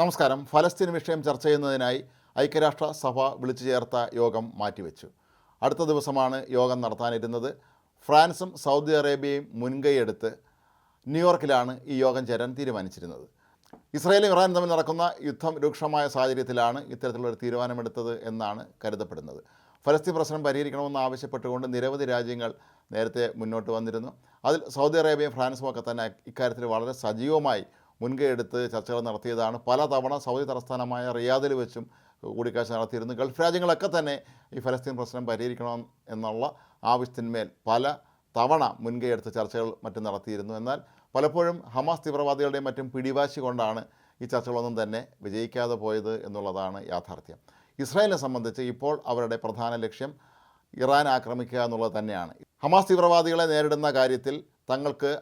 നമസ്കാരം. ഫലസ്തീൻ വിഷയം ചർച്ച ചെയ്യുന്നതിനായി ഐക്യരാഷ്ട്ര സഭ വിളിച്ചു ചേർത്ത യോഗം മാറ്റിവെച്ചു. അടുത്ത ദിവസമാണ് യോഗം നടത്താനിരുന്നത്. ഫ്രാൻസും സൗദി അറേബ്യയും മുൻകൈയെടുത്ത് ന്യൂയോർക്കിലാണ് ഈ യോഗം ചേരാൻ തീരുമാനിച്ചിരുന്നത്. ഇസ്രായേലും ഇറാനും തമ്മിൽ നടക്കുന്ന യുദ്ധം രൂക്ഷമായ സാഹചര്യത്തിലാണ് ഇത്തരത്തിലുള്ളൊരു തീരുമാനമെടുത്തത് എന്നാണ് കരുതപ്പെടുന്നത്. ഫലസ്തീൻ പ്രശ്നം പരിഹരിക്കണമെന്ന് ആവശ്യപ്പെട്ടുകൊണ്ട് നിരവധി രാജ്യങ്ങൾ നേരത്തെ മുന്നോട്ട് വന്നിരുന്നു. അതിൽ സൗദി അറേബ്യയും ഫ്രാൻസും ഒക്കെ തന്നെ ഇക്കാര്യത്തിൽ വളരെ സജീവമായി മുൻകൈ എടുത്ത് ചർച്ചകൾ നടത്തിയതാണ്. പലതവണ സൗദി തലസ്ഥാനമായ റിയാദിൽ വെച്ചും കൂടിക്കാഴ്ച നടത്തിയിരുന്നു. ഗൾഫ് രാജ്യങ്ങളൊക്കെ തന്നെ ഈ ഫലസ്തീൻ പ്രശ്നം പരിഹരിക്കണം എന്നുള്ള ആവശ്യത്തിന്മേൽ പല തവണ മുൻകൈ എടുത്ത് ചർച്ചകൾ മറ്റും നടത്തിയിരുന്നു. എന്നാൽ പലപ്പോഴും ഹമാസ് തീവ്രവാദികളുടെയും മറ്റും പിടിവാശി കൊണ്ടാണ് ഈ ചർച്ചകളൊന്നും തന്നെ വിജയിക്കാതെ പോയത് എന്നുള്ളതാണ് യാഥാർത്ഥ്യം. ഇസ്രായേലിനെ സംബന്ധിച്ച് ഇപ്പോൾ അവരുടെ പ്രധാന ലക്ഷ്യം ഇറാൻ ആക്രമിക്കുക എന്നുള്ളത് തന്നെയാണ്. ഹമാസ് തീവ്രവാദികളെ നേരിടുന്ന കാര്യത്തിൽ തങ്ങൾക്ക്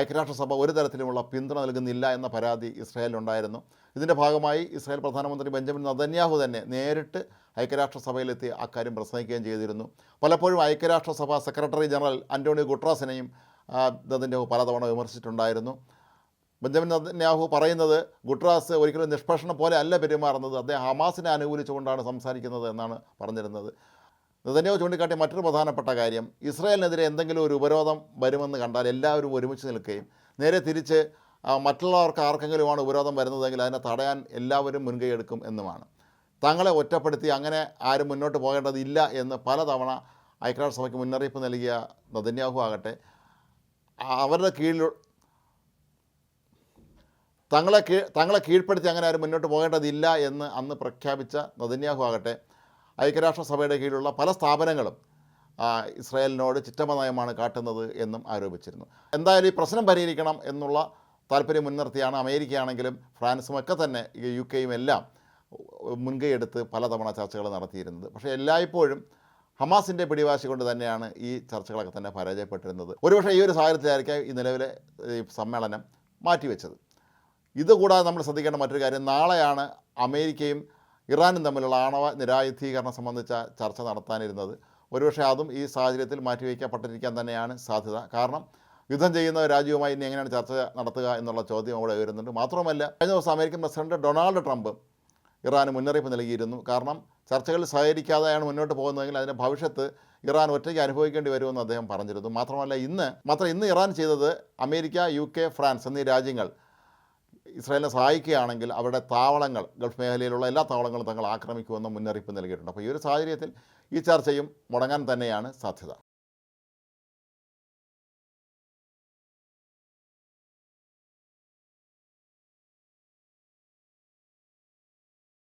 ഐക്യരാഷ്ട്രസഭ ഒരു തരത്തിലുമുള്ള പിന്തുണ നൽകുന്നില്ല എന്ന പരാതി ഇസ്രായേലിനുണ്ടായിരുന്നു. ഇതിന്റെ ഭാഗമായി ഇസ്രായേൽ പ്രധാനമന്ത്രി ബെഞ്ചമിൻ നദന്യാഹു തന്നെ നേരിട്ട് ഐക്യരാഷ്ട്രസഭയിലെത്തി അക്കാര്യം പ്രസംഗിക്കുകയും ചെയ്തിരുന്നു. പലപ്പോഴും ഐക്യരാഷ്ട്രസഭ സെക്രട്ടറി ജനറൽ അന്റോണിയോ ഗുട്രാസിനെയും നദന്യാഹു പലതവണ വിമർശിച്ചിട്ടുണ്ടായിരുന്നു. ബെഞ്ചമിൻ നദന്യാഹു പറയുന്നത് ഗുട്രാസ് ഒരിക്കലും നിഷ്പക്ഷണം പോലെ അല്ല പെരുമാറുന്നത് അദ്ദേഹം ഹമാസിനെ അനുകൂലിച്ചുകൊണ്ടാണ് സംസാരിക്കുന്നത് എന്നാണ് പറഞ്ഞിരുന്നത്. നെതന്യാഹു ചൂണ്ടിക്കാട്ടിയ മറ്റൊരു പ്രധാനപ്പെട്ട കാര്യം ഇസ്രായേലിനെതിരെ എന്തെങ്കിലും ഒരു ഉപരോധം വരുമെന്ന് കണ്ടാൽ എല്ലാവരും ഒരുമിച്ച് നിൽക്കുകയും നേരെ തിരിച്ച് മറ്റുള്ളവർക്ക് ആർക്കെങ്കിലുമാണ് ഉപരോധം വരുന്നതെങ്കിൽ അതിനെ തടയാൻ എല്ലാവരും മുൻകൈ എടുക്കും എന്നുമാണ്. തങ്ങളെ ഒറ്റപ്പെടുത്തി അങ്ങനെ ആരും മുന്നോട്ട് പോകേണ്ടതില്ല എന്ന് പലതവണ ഐക്യരാഷ്ട്രസഭയ്ക്ക് മുന്നറിയിപ്പ് നൽകിയ നദന്യാഹു ആകട്ടെ അവരുടെ കീഴിൽ തങ്ങളെ കീഴ് തങ്ങളെ കീഴ്പ്പെടുത്തി അങ്ങനെ ആരും മുന്നോട്ട് പോകേണ്ടതില്ല എന്ന് അന്ന് പ്രഖ്യാപിച്ച നദന്യാഹു ആകട്ടെ ഐക്യരാഷ്ട്രസഭയുടെ കീഴിലുള്ള പല സ്ഥാപനങ്ങളും ഇസ്രായേലിനോട് ചിറ്റമ നയമാണ് കാട്ടുന്നത് എന്നും ആരോപിച്ചിരുന്നു. എന്തായാലും ഈ പ്രശ്നം പരിഹരിക്കണം എന്നുള്ള താല്പര്യം മുൻനിർത്തിയാണ് അമേരിക്കയാണെങ്കിലും ഫ്രാൻസും ഒക്കെ തന്നെ യു കെയും എല്ലാം മുൻകൈയെടുത്ത് പലതവണ ചർച്ചകൾ നടത്തിയിരുന്നത്. പക്ഷേ എല്ലായ്പ്പോഴും ഹമാസിന്റെ പിടിവാശി കൊണ്ട് തന്നെയാണ് ഈ ചർച്ചകളൊക്കെ തന്നെ പരാജയപ്പെട്ടിരുന്നത്. ഒരുപക്ഷെ ഈ ഒരു സാഹചര്യത്തിലായിരിക്കാം ഈ നിലവിലെ സമ്മേളനം മാറ്റിവെച്ചത്. ഇതുകൂടാതെ നമ്മൾ ശ്രദ്ധിക്കേണ്ട മറ്റൊരു കാര്യം നാളെയാണ് അമേരിക്കയും ഇറാനും തമ്മിലുള്ള ആണവ നിരായുധീകരണം സംബന്ധിച്ച ചർച്ച നടത്താനിരുന്നത്. ഒരുപക്ഷെ അതും ഈ സാഹചര്യത്തിൽ മാറ്റിവെക്കപ്പെട്ടിരിക്കാൻ തന്നെയാണ് സാധ്യത. കാരണം യുദ്ധം ചെയ്യുന്ന രാജ്യവുമായി ഇനി എങ്ങനെയാണ് ചർച്ച നടത്തുക എന്നുള്ള ചോദ്യം അവിടെ ഉയരുന്നുണ്ട്. മാത്രമല്ല കഴിഞ്ഞ ദിവസം അമേരിക്കൻ പ്രസിഡന്റ് ഡൊണാൾഡ് ട്രംപ് ഇറാന് മുന്നറിയിപ്പ് നൽകിയിരുന്നു. കാരണം ചർച്ചകളിൽ സഹകരിക്കാതെയാണ് മുന്നോട്ട് പോകുന്നതെങ്കിൽ അതിന്റെ ഭവിഷ്യത്ത് ഇറാൻ ഒറ്റയ്ക്ക് അനുഭവിക്കേണ്ടി വരുമെന്ന് അദ്ദേഹം പറഞ്ഞിരുന്നു. മാത്രമല്ല ഇന്ന് മാത്രം ഇന്ന് ഇറാൻ ചെയ്തത് അമേരിക്ക യു ഫ്രാൻസ് എന്നീ രാജ്യങ്ങൾ ഇസ്രായേലിനെ സഹായിക്കുകയാണെങ്കിൽ അവരുടെ താവളങ്ങൾ ഗൾഫ് മേഖലയിലുള്ള എല്ലാ താവളങ്ങളും തങ്ങൾ ആക്രമിക്കുമെന്ന് മുന്നറിയിപ്പ് നൽകിയിട്ടുണ്ട്. അപ്പോൾ ഈ ഒരു സാഹചര്യത്തിൽ ഈ ചർച്ചയും മുടങ്ങാൻ തന്നെയാണ് സാധ്യത.